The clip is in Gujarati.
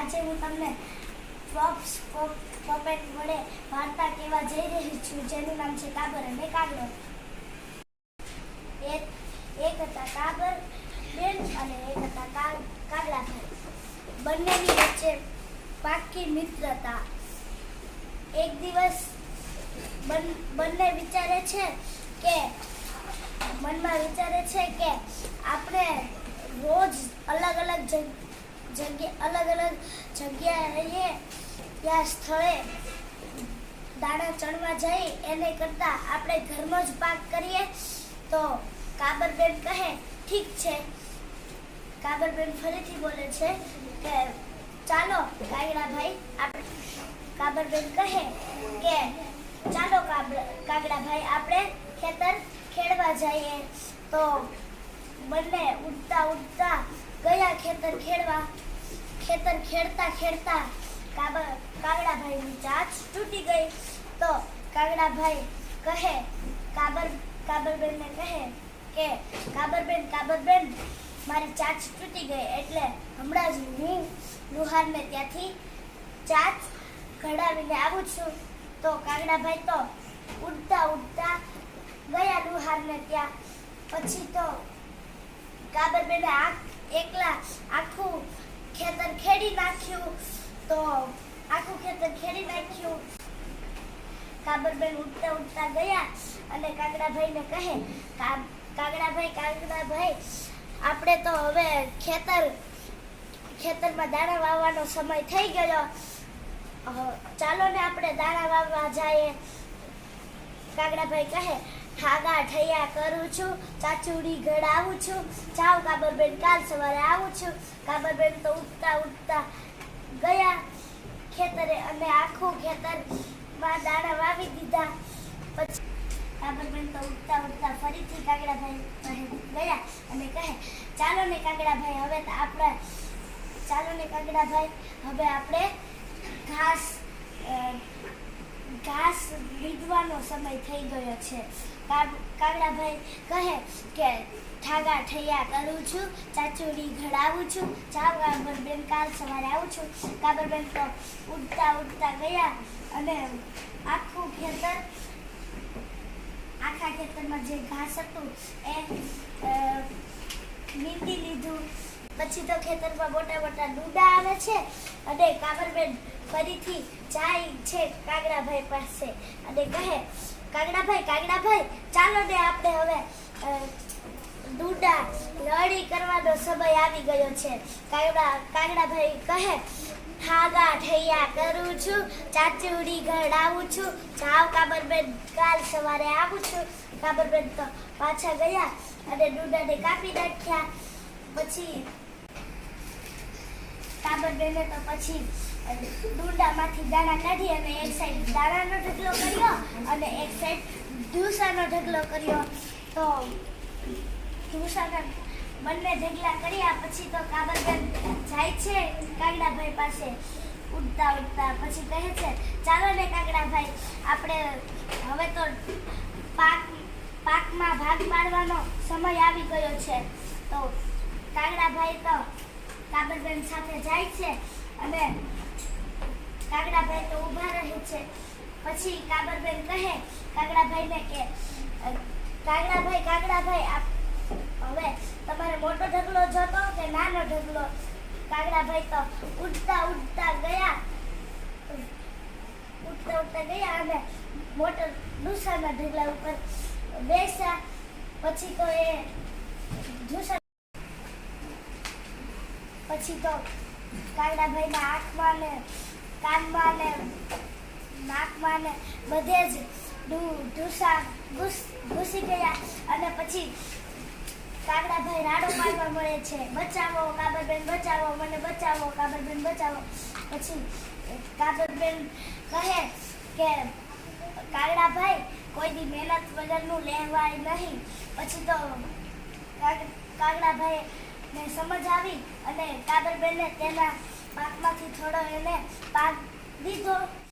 આજે હું તમને પ્રોપ્સ પ્રોપેટ વડે વાર્તા કહેવા જઈ રહી છું, જેનું નામ છે કાબર અને કાગડો. એક હતા કાબર, બેન અને એક હતા કાગડા ભાઈ બંનેની વચ્ચે પાકી મિત્રતા. એક દિવસ બન- વિચારે છે કે, મનમાં વિચારે છે કે આપણે રોજ અલગ અલગ જગ- જગ્યા, અલગ અલગ જગ્યાએ ત્યાં સ્થળે દાણા ચણવા જઈ, એને કરતાં આપણે ઘરમાં જ પાક કરીએ, તો કાબરબેન કહે, ઠીક છે. કાબરબેન ફરીથી બોલે છે કે, ચાલો કાગડાભાઈ, આપણે કાબરબેન કહે કે, ચાલો કાગડાભાઈ, આપણે ખેતર ખેડવા જઈએ. તો બંને ઉડતા ઉડતા ગયા ખેતર ખેડવા, ખેતર ખેડતા ખેડતા કાગડાભાઈની ચાંચ તૂટી ગઈ. તો કાગડાભાઈ કહે, કાબર, કાબરબેનને કહે કે, કાબરબેન કાબરબેન, મારી ચાંચ તૂટી ગઈ એટલે હમણાં જ હું લુહારને ત્યાંથી ચાંચ ઘડાવીને આવું છું. તો કાગડાભાઈ તો ઉડતા ઉડતા ગયા લુહારને ત્યાં. પછી તો કાબરબેને એકલા આખું ખેતર ખેડી નાખ્યું. તો આખું ખેતર ખેડી નાખ્યું. કાબરબેન ઉઠતા ઉઠતા ગયા અને કાગડાભાઈને કહે, "કા- કાગડાભાઈ કાગડાભાઈ, આપણે તો હવે ખેતર, ખેતરમાં દાણા વાવવાનો સમય થઈ ગયો. ચાલો ને આપણે દાણા વાવવા જઈએ. કાગડાભાઈ કહે ઠાગા ઠૈયા કરું છું, ચાચુડી ઘડાવું છું, જાઓ કાબરબેન, કાલ સવારે આવું છું. કાબરબેન તો ઉઠતા ઉઠતા ગયા ખેતરે અને આખું ખેતરમાં દાણા વાવી દીધા. પછી કાબરબેન તો ઉઠતા ઉઠતા ફરીથી કાગડાભાઈ ગયા અને કહે, ચાલો ને કાગડાભાઈ, હવે તો આપણે ચાલો ને કાગડાભાઈ, હવે આપણે ઘાસ ઘાસ લીધવાનો સમય થઈ ગયો છે. કાગડાભાઈ કહે કે ઠાગા ઠૈયા કરું છું ચાચુડી ઘડાવું છું જાઓ કાબરબેન કાલ સવારે આવું છું. કાબરબેન તો ઉડતા ઉડતા ગયા અને આખું ખેતર આખા ખેતરમાં જે ઘાસ હતું એ અ, લીધું. પછી તો ખેતરમાં મોટા મોટા ડૂડા આવે છે અને કાબરબેન ફરીથી જાય છે કાગડાભાઈ પાસે. અને કહે, કાગડાભાઈ કાગડાભાઈ, ચાલો ને આપણે હવે ડૂડા લડી કરવાનો સમય આવી ગયો છે. કાગડા, કાગડાભાઈ કહે, હાગા ઠૈયા કરું છું, ચાચુડી ઘડાવું છું. જાઓ કાબરબેન, કાલ સવારે આવું છું. કાબરબેન તો પાછા ગયા અને ડૂડાને કાપી નાખ્યા. પછી કાબરબેને તો પછી ડુંડામાંથી દાણા કાઢી અને એક સાઈડ દાણાનો ઢગલો કર્યો અને એક સાઈડ ઢૂસાનો ઢગલો કર્યો. તો ઢૂસાના બંને ઢગલા કર્યા, પછી તો કાબરબેન જાય છે કાગડાભાઈ પાસે. ઉડતા ઉડતા પછી કહે છે, ચાલો ને કાગડાભાઈ, આપણે હવે તો પાક, પાકમાં ભાગ પાડવાનો સમય આવી ગયો છે. તો કાગડાભાઈ તો કાબરબેન સાથે જાય છે. અને કાગડાભાઈ તો ઊભા રહે છે. પછી કાબરબેન કહે કાગડાભાઈને કે કાગડાભાઈ કાગડાભાઈ આપ હવે તમારે મોટો ઢગલો જોતો કે નાનો ઢગલો? કાગડાભાઈ તો ઉડતા ઉડતા ગયા. ઉડતા ઉડતા ગયા અને મોટો ડુસાના ઢગલા ઉપર બેસ્યા. પછી તો એ ઢુસા પછી તો કાગડાભાઈ બચાવો, કાબરબેન, બચાવો, મને બચાવો, કાબરબેન કહે કે કાગડાભાઈ કોઈ દી મહેનત વગરનું લેવાય નહીં. પછી તો કાગ- કાગડાભાઈ ને સમજ આવી અને કાબરબેને તેના પાકમાંથી થોડો એને પાક દીધો.